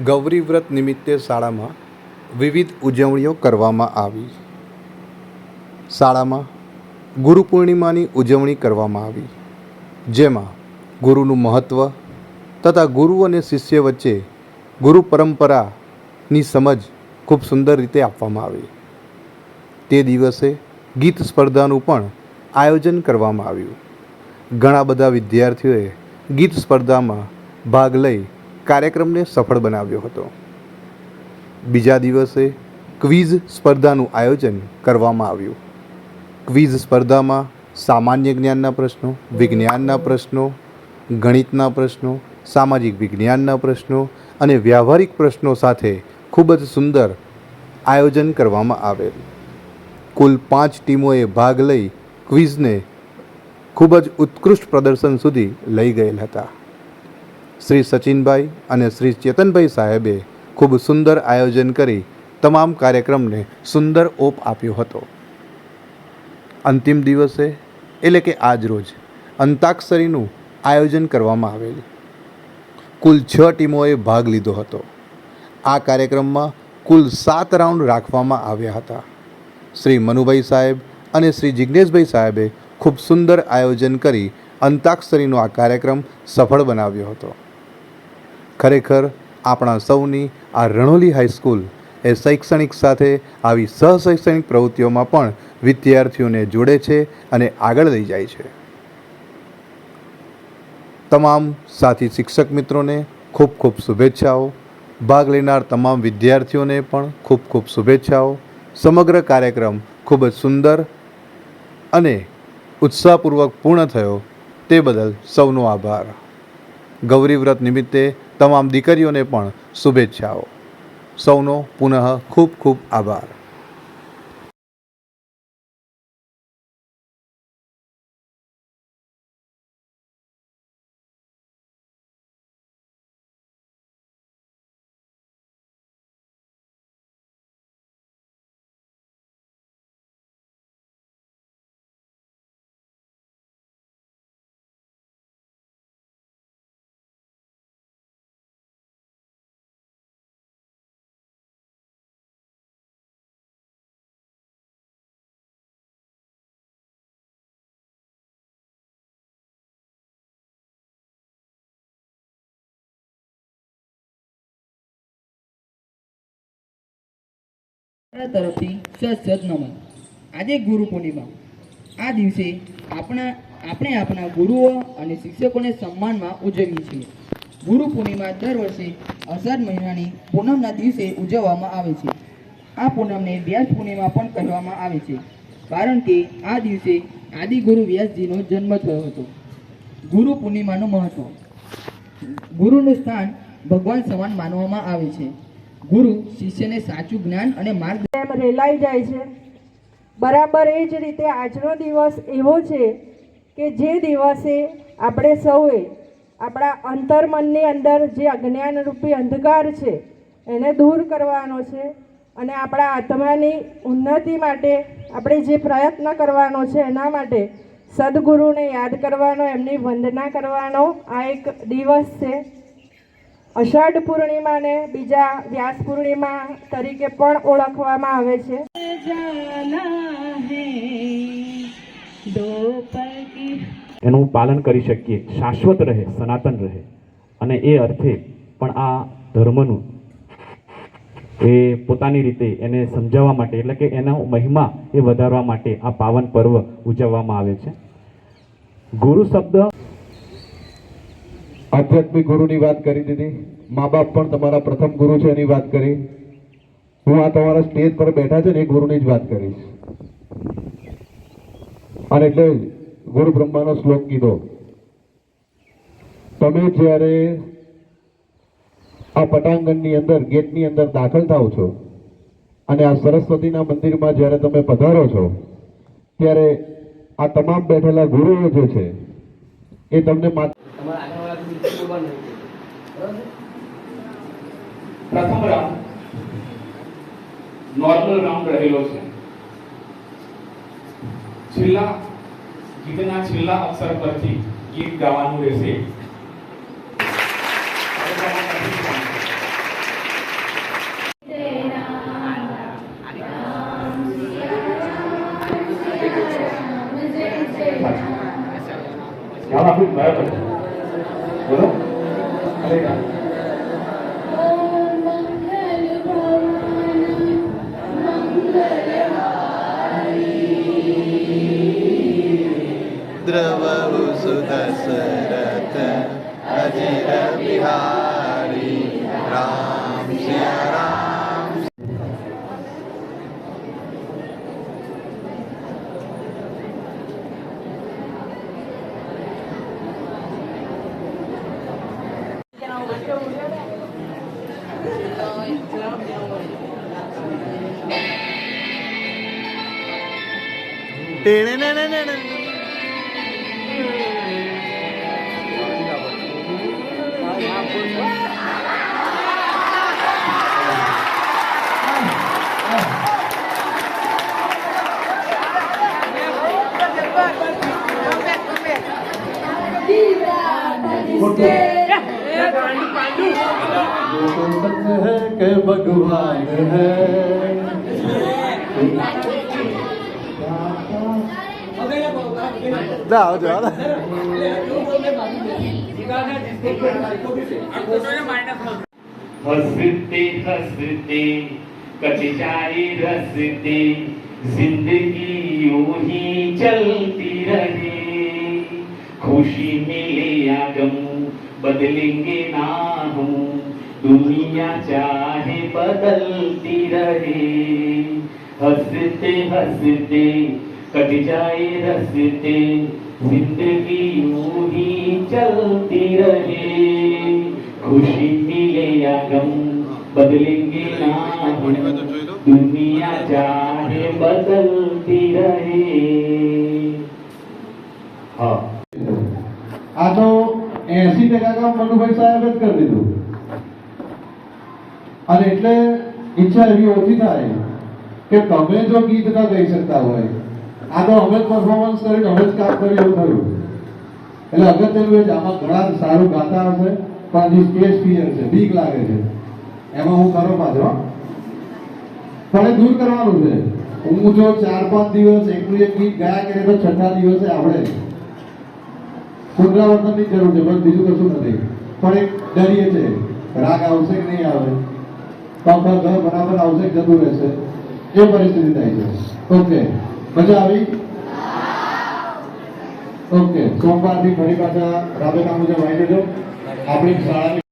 ગૌરી વ્રત નિમિત્તે શાળામાં વિવિધ ઉજવણીઓ કરવામાં આવી. શાળામાં ગુરુ પૂર્ણિમાની ઉજવણી કરવામાં આવી. જેમાં ગુરુનું મહત્ત્વ તથા ગુરુ અને શિષ્ય વચ્ચે ગુરુ પરંપરાની સમજ ખૂબ સુંદર રીતે આપવામાં આવી. તે દિવસે ગીત સ્પર્ધાનું પણ આયોજન કરવામાં આવ્યું. ઘણા બધા વિદ્યાર્થીઓએ ગીત સ્પર્ધામાં ભાગ લઈ કાર્યક્રમને સફળ બનાવ્યો હતો. બીજા દિવસે ક્વિઝ સ્પર્ધાનું આયોજન કરવામાં આવ્યું. ક્વિઝ સ્પર્ધામાં સામાન્ય જ્ઞાનના પ્રશ્નો, વિજ્ઞાનના પ્રશ્નો, ગણિતના પ્રશ્નો, સામાજિક વિજ્ઞાનના પ્રશ્નો અને વ્યવહારિક પ્રશ્નો સાથે ખૂબ જ સુંદર આયોજન કરવામાં આવેલ. કુલ પાંચ ટીમોએ ભાગ લઈ ક્વિઝને ખૂબ જ ઉત્કૃષ્ટ પ્રદર્શન સુધી લઈ ગયેલ હતા. શ્રી સચિનભાઈ અને શ્રી ચેતનભાઈ સાહેબે ખૂબ સુંદર આયોજન કરી તમામ કાર્યક્રમને સુંદર ઓપ આપ્યો હતો. અંતિમ દિવસે, એટલે કે આજ રોજ, અંતાક્ષરીનું આયોજન કરવામાં આવેલ. કુલ છ ટીમોએ ભાગ લીધો હતો. આ કાર્યક્રમમાં કુલ સાત રાઉન્ડ રાખવામાં આવ્યા હતા. શ્રી મનુભાઈ સાહેબ અને શ્રી જિજ્ઞેશભાઈ સાહેબે ખૂબ સુંદર આયોજન કરી અંતાક્ષરીનો આ કાર્યક્રમ સફળ બનાવ્યો હતો. ખરેખર આપણા સૌની આ રણોલી હાઈસ્કૂલ એ શૈક્ષણિક સાથે આવી સહશૈક્ષણિક પ્રવૃત્તિઓમાં પણ વિદ્યાર્થીઓને જોડે છે અને આગળ લઈ જાય છે. તમામ સાથી શિક્ષક મિત્રોને ખૂબ ખૂબ શુભેચ્છાઓ. ભાગ લેનાર તમામ વિદ્યાર્થીઓને પણ ખૂબ ખૂબ શુભેચ્છાઓ. સમગ્ર કાર્યક્રમ ખૂબ જ સુંદર અને ઉત્સાહપૂર્વક પૂર્ણ થયો. તે બદલ સૌનો આભાર. ગૌરી વ્રત નિમિત્તે તમામ દીકરીઓને પણ શુભેચ્છાઓ. સૌનો પુનઃ ખૂબ ખૂબ આભાર. તરફથી સત નમન. આજે ગુરુ પૂર્ણિમા. આ દિવસે આપણા આપણે આપણા ગુરુઓ અને શિક્ષકોને સન્માનમાં ઉજવીએ છીએ. ગુરુ પૂર્ણિમા દર વર્ષે અષાઢ મહિનાની પૂનમના દિવસે ઉજવવામાં આવે છે. આ પૂનમને વ્યાસ પૂર્ણિમા પણ કહેવામાં આવે છે. કારણ કે આ દિવસે આદિગુરુ વ્યાસજીનો જન્મ થયો હતો. ગુરુ પૂર્ણિમાનું મહત્વ. ગુરુનું સ્થાન ભગવાન સમાન માનવામાં આવે છે. ગુરુ, શિષ્યને સાચું જ્ઞાન અને માર્ગ એમ રેલાઈ જાય છે. બરાબર એ જ રીતે આજનો દિવસ એવો છે કે જે દિવસે આપણે સૌએ આપણા અંતર્મનની અંદર જે અજ્ઞાનરૂપી અંધકાર છે, એને દૂર કરવાનો છે અને આપણા આત્માની ઉન્નતિ માટે આપણે જે પ્રયત્ન કરવાનો છે એના માટે સદગુરુને યાદ કરવાનો, એમની વંદના કરવાનો આ એક દિવસ છે. અષાઢ પૂર્ણિમાને બીજા વ્યાસ પૂર્ણિમા તરીકે પણ ઓળખવામાં આવે છે. એનું પાલન કરી શકીએ. શાશ્વત રહે, સનાતન રહે. અને એ અર્થે પણ આ ધર્મનું એ પોતાની રીતે એને સમજાવવા માટે, એટલે કે એનો મહિમા એ વધારવા માટે આ પાવન પર્વ ઉજવવામાં આવે છે. ગુરુ શબ્દ આધ્યાત્મિક ગુરુની વાત કરી દીધી. મા બાપ પણ તમારા પ્રથમ ગુરુ છે એની વાત કરી. હું આ તમારા સ્ટેજ પર બેઠા છે ને એ ગુરુની જ વાત કરીશ. અને એટલે ગુરુ બ્રહ્માનો શ્લોક કીધો. તમે જ્યારે આ પટાંગણની અંદર, ગેટની અંદર દાખલ થાવ છો અને આ સરસ્વતીના મંદિરમાં જ્યારે તમે પધારો છો, ત્યારે આ તમામ બેઠેલા ગુરુઓ જે છે એ તમને માત્ર પ્રથમ રાઉન્ડ નોર્મલ રાઉન્ડ રહેલો છે. છેલ્લા ગીતના છેલ્લા અક્ષર પરથી ગીત ગાવાનું રહેશે. બરાબર. બોલો. અરે Yeah. तो है के भगवान है जाओ जाओ। हँसते हँसते कच जाए रसते, ज़िंदगी यू ही चलती रहे। खुशी मिले या बदलेंगे ना हम दुनिया चाहे बदलती रहे हंसते हंसते कट जाए रसते जिंदगी यूं ही चलती रहे खुशी मिले या गम बदलेंगे ना हम दुनिया चाहे बदलती रहे हाँ આ તો એસી ટકા કામ મનુભાઈ સાહેબ જ કરી દીધું. અને એટલે ઈચ્છા એવી ઓછી થાય કે તમે જો ગીત ન ગાઈ શકતા હોય. આ તો અમે જ પરફોર્મન્સ કરીને અમે જ કામ કર્યું એવું થયું. એટલે અગત્યનું એ આમાં ઘણા સારું ગાતા હશે, પણ જે સ્ટેજ ફિયર છે, બીક લાગે છે. એમાં હું કરો પાછો. પણ એ દૂર કરવાનું છે. હું જો ચાર પાંચ દિવસ એકનું એક ગીત ગયા કરે તો છઠ્ઠા દિવસે આવડે પુનરાવર્તનની જરૂર છે બસ બીજું કશું નથી. પણ એક ડરીએ છે, રાગ આવશે કે નહીં આવે? પંપ ઘર બરાબર આવશે કે જતું રહેશે? એ પરિસ્થિતિ થાય છે. ઓકે. મજા આવી? ઓકે. સોમવારથી ફરી પાછા રાબેતા મુજબ આવી જજો. આપણી શાળાની